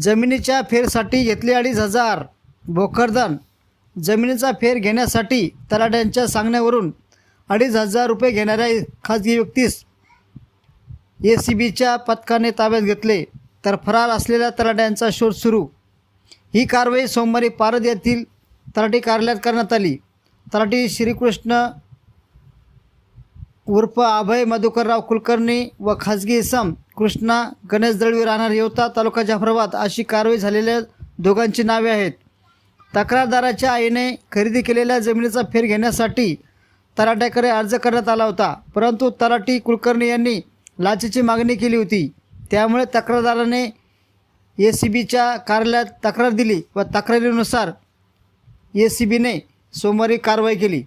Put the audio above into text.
जमिनीच्या फेरसाठी घेतले अडीच हजार. भोकरदन जमिनीचा फेर घेण्यासाठी तलाट्यांच्या सांगण्यावरून अडीच हजार रुपये घेणाऱ्या खाजगी व्यक्तीस ए सी बीच्या पथकाने ताब्यात घेतले तर फरार असलेल्या तलाट्यांचा शोध सुरू. ही कारवाई सोमवारी पारद येथील तलाठी कार्यालयात करण्यात आली. तलाठी श्रीकृष्ण उर्फ अभय मधुकरराव कुलकर्णी व खाजगी इसम कृष्णा गणेश दळवी राहणार येवता तालुका जाफराबाद अशी कारवाई झालेल्या दोघांची नावे आहेत. तक्रारदाराच्या आईने खरेदी केलेल्या जमिनीचा फेर घेण्यासाठी तलाट्याकडे अर्ज करण्यात आला होता परंतु तलाठी कुलकर्णी यांनी लाचेची मागणी केली होती. त्यामुळे तक्रारदाराने ए सी बीच्या कार्यालयात तक्रार दिली व तक्रारीनुसार ए सी बीने सोमवारी कारवाई केली.